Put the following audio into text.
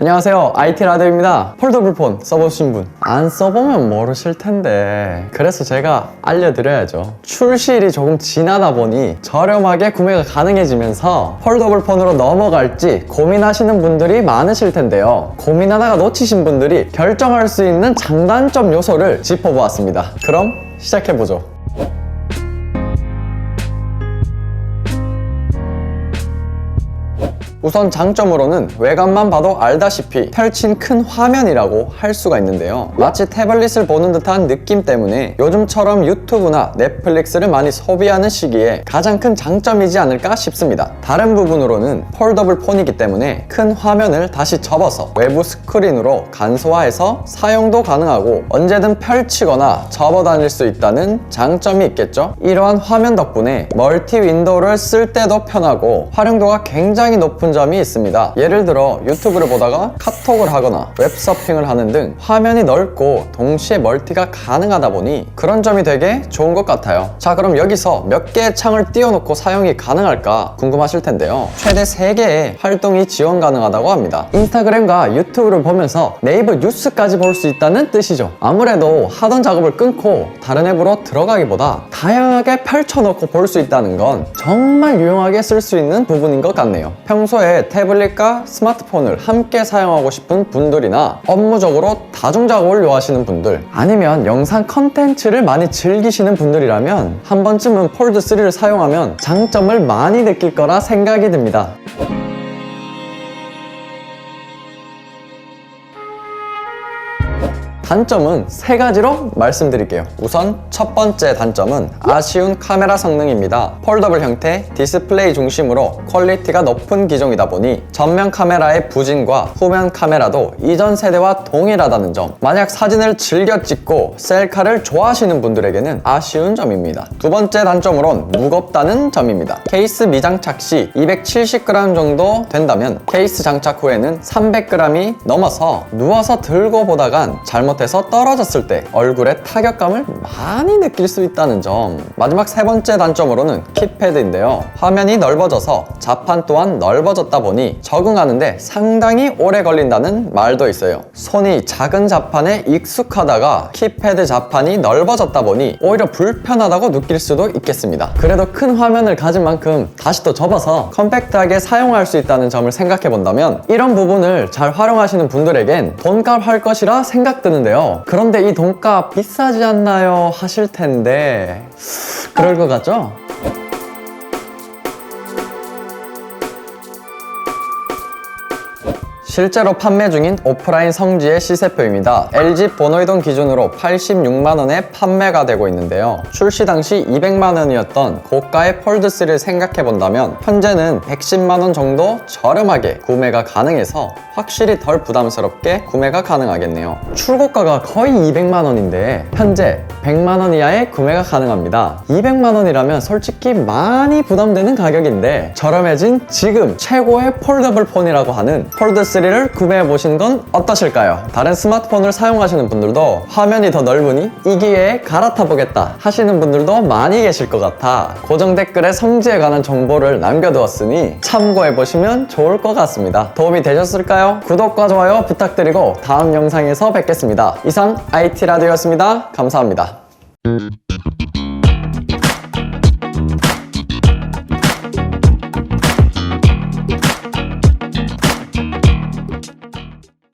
안녕하세요. IT 라디오입니다. 폴더블 폰 써보신 분. 안 써보면 모르실 텐데. 그래서 제가 알려드려야죠. 출시일이 조금 지나다 보니 저렴하게 구매가 가능해지면서 폴더블 폰으로 넘어갈지 고민하시는 분들이 많으실 텐데요. 고민하다가 놓치신 분들이 결정할 수 있는 장단점 요소를 짚어보았습니다. 그럼 시작해보죠 우선 장점으로는 외관만 봐도 알다시피 펼친 큰 화면이라고 할 수가 있는데요. 마치 태블릿을 보는 듯한 느낌 때문에 요즘처럼 유튜브나 넷플릭스를 많이 소비하는 시기에 가장 큰 장점이지 않을까 싶습니다. 다른 부분으로는 폴더블 폰이기 때문에 큰 화면을 다시 접어서 외부 스크린으로 간소화해서 사용도 가능하고 언제든 펼치거나 접어 다닐 수 있다는 장점이 있겠죠. 이러한 화면 덕분에 멀티 윈도우를 쓸 때도 편하고 활용도가 굉장히 높은 점이 있습니다. 예를 들어 유튜브를 보다가 카톡을 하거나 웹서핑을 하는 등 화면이 넓고 동시에 멀티가 가능하다 보니 그런 점이 되게 좋은 것 같아요. 자 그럼 여기서 몇 개의 창을 띄워놓고 사용이 가능할까 궁금하실 텐데요. 최대 3개의 활동이 지원 가능하다고 합니다. 인스타그램과 유튜브를 보면서 네이버 뉴스까지 볼 수 있다는 뜻이죠. 아무래도 하던 작업을 끊고 다른 앱으로 들어가기보다 다양하게 펼쳐놓고 볼 수 있다는 건 정말 유용하게 쓸 수 있는 부분인 것 같네요. 평소 에 태블릿과 스마트폰을 함께 사용하고 싶은 분들이나 업무적으로 다중작업을 요하시는 분들 아니면 영상 컨텐츠를 많이 즐기시는 분들이라면 한 번쯤은 폴드3를 사용하면 장점을 많이 느낄 거라 생각이 듭니다. 단점은 세 가지로 말씀드릴게요. 우선 첫 번째 단점은 아쉬운 카메라 성능입니다. 폴더블 형태, 디스플레이 중심으로 퀄리티가 높은 기종이다 보니 전면 카메라의 부진과 후면 카메라도 이전 세대와 동일하다는 점. 만약 사진을 즐겨 찍고 셀카를 좋아하시는 분들에게는 아쉬운 점입니다. 두 번째 단점으론 무겁다는 점입니다. 케이스 미장착 시 270g 정도 된다면 케이스 장착 후에는 300g이 넘어서 누워서 들고 보다간 잘못 해서 떨어졌을 때 얼굴에 타격감을 많이 느낄 수 있다는 점. 마지막 세 번째 단점으로는 키패드인데요. 화면이 넓어져서 자판 또한 넓어졌다 보니 적응하는데 상당히 오래 걸린다는 말도 있어요. 손이 작은 자판에 익숙하다가 키패드 자판이 넓어졌다 보니 오히려 불편하다고 느낄 수도 있겠습니다. 그래도 큰 화면을 가진 만큼 다시 또 접어서 컴팩트하게 사용할 수 있다는 점을 생각해 본다면 이런 부분을 잘 활용하시는 분들에겐 돈값 할 것이라 생각드는데 요. 그런데 이 돈값 비싸지 않나요? 하실 텐데 그럴 것 같죠? 실제로 판매 중인 오프라인 성지의 시세표입니다. LG 보노이동 기준으로 86만원에 판매가 되고 있는데요. 출시 당시 200만원이었던 고가의 폴드3를 생각해본다면 현재는 110만원 정도 저렴하게 구매가 가능해서 확실히 덜 부담스럽게 구매가 가능하겠네요. 출고가가 거의 200만원인데 현재 100만원 이하에 구매가 가능합니다. 200만원이라면 솔직히 많이 부담되는 가격인데 저렴해진 지금 최고의 폴더블 폰이라고 하는 폴드3 를 구매해 보시는 건 어떠실까요? 다른 스마트폰을 사용하시는 분들도 화면이 더 넓으니 이 기회에 갈아타 보겠다 하시는 분들도 많이 계실 것 같아 고정 댓글에 성지에 관한 정보를 남겨두었으니 참고해 보시면 좋을 것 같습니다. 도움이 되셨을까요? 구독과 좋아요 부탁드리고 다음 영상에서 뵙겠습니다. 이상 IT 라디오였습니다. 감사합니다.